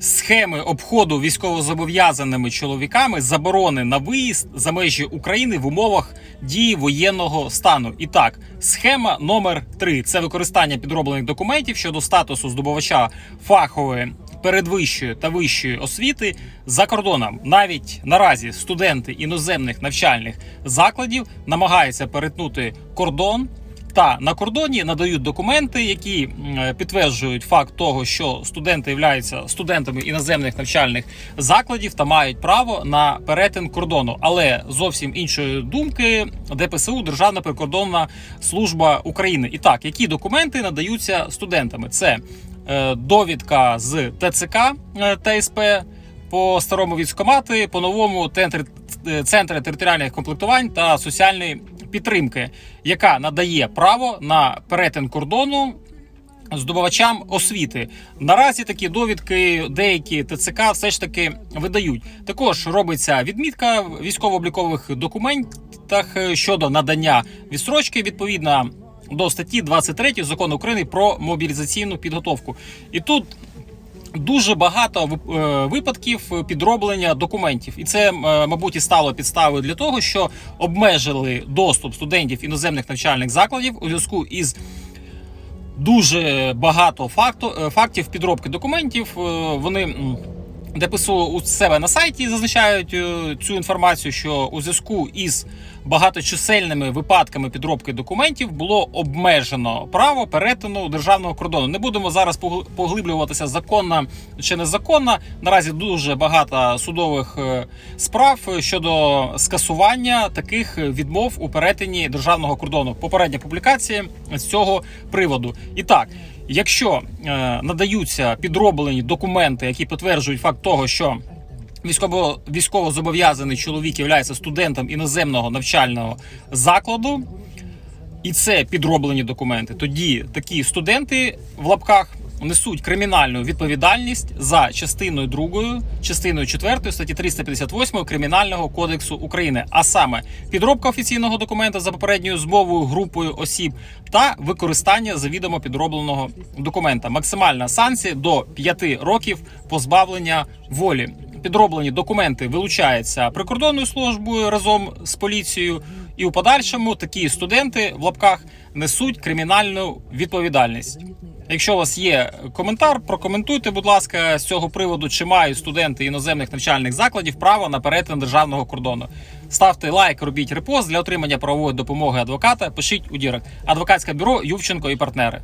схеми обходу військовозобов'язаними чоловіками заборони на виїзд за межі України в умовах дії воєнного стану. І так, схема номер 3 це використання підроблених документів щодо статусу здобувача фахової. Передвищої та вищої освіти за кордоном навіть наразі студенти іноземних навчальних закладів намагаються перетнути кордон та на кордоні надають документи, які е, підтверджують факт того, що студенти являються студентами іноземних навчальних закладів та мають право на перетин кордону. Але зовсім іншої думки ДПСУ Державна прикордонна служба України. І так, які документи надаються студентами? Це е, довідка з ТЦК е, ТСП. По старому військкомати, по новому центр, центри територіальних комплектувань та соціальної підтримки, яка надає право на перетин кордону здобувачам освіти. Наразі такі довідки деякі ТЦК все ж таки видають. Також робиться відмітка в військово-облікових документах е, щодо надання відстрочки відповідно до статті 23 закону України про мобілізаційну підготовку. І тут Дуже багато е, випадків підроблення документів, і це, е, мабуть, і стало підставою для того, що обмежили доступ студентів іноземних навчальних закладів у зв'язку із дуже багато факту, е, фактів підробки документів. Вони м, ДПСУ у себе на сайті зазначають е, цю інформацію, що у зв'язку із багаточисельними випадками підробки документів було обмежено право перетину державного кордону. Не будемо зараз погл- поглиблюватися законно чи незаконно. Наразі дуже багато судових е, справ щодо скасування таких відмов у перетині державного кордону. Попередня публікація з цього приводу. І так. Якщо е, надаються підроблені документи, які підтверджують факт того, що військово військово зобов'язаний чоловік є студентом іноземного навчального закладу, і це підроблені документи, тоді такі студенти в лапках несуть кримінальну відповідальність за частиною 2, частиною 4 статті 358 Кримінального кодексу України, а саме підробка офіційного документа за попередньою змовою групою осіб та використання завідомо підробленого документа. Максимальна санкція до 5 років позбавлення волі. Підроблені документи вилучаються прикордонною службою разом з поліцією, і у подальшому такі студенти в лапках несуть кримінальну відповідальність. Якщо у вас є коментар, прокоментуйте, будь ласка, з цього приводу, чи мають студенти іноземних навчальних закладів право на перетин державного кордону. Ставте лайк, робіть репост для отримання правової допомоги адвоката. Пишіть у дірок. Адвокатське бюро Ювченко і партнери.